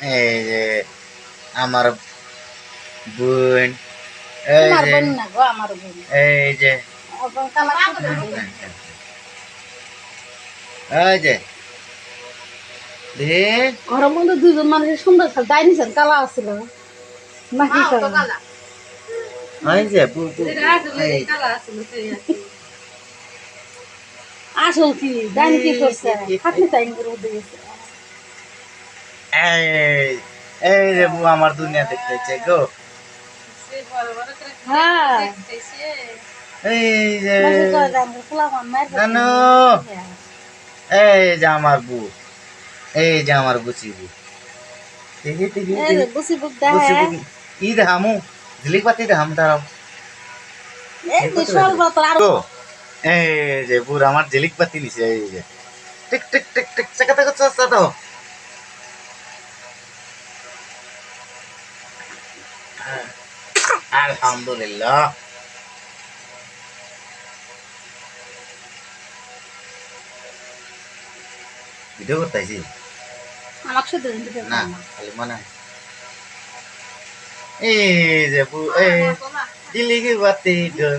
এই যে আমার বোন এই যে বোন না গো আমার বোন। এই যে। এই যে ঘরের মধ্যে দুজন মানুষের সুন্দর নিছেন কালা আছিল। নাকি কালা? আসল কি। ডাইনি কি করছে? খাটনি তাই করে এই এই যে বু আমার দুনিয়া দেখতেছে গো। হ্যাঁ। এই যে দিই। এই যে আমার বু এই যে আমার বুচি বু দেখি দেখি এই বুক বুচি ই দেখামু? ঝিলিক পাতি দেখাম দাঁড়াও। এই যে বুর আমার ঝিলিক পাতি নিছে এই যে। টিক টিক টিক টিক চাকা চাকা চাকা আলহামদুলিল্লাহ। ভিডিও করতেছি? আমাকে শুধু না খালি মনে এই যে এই এই কি বাতি গো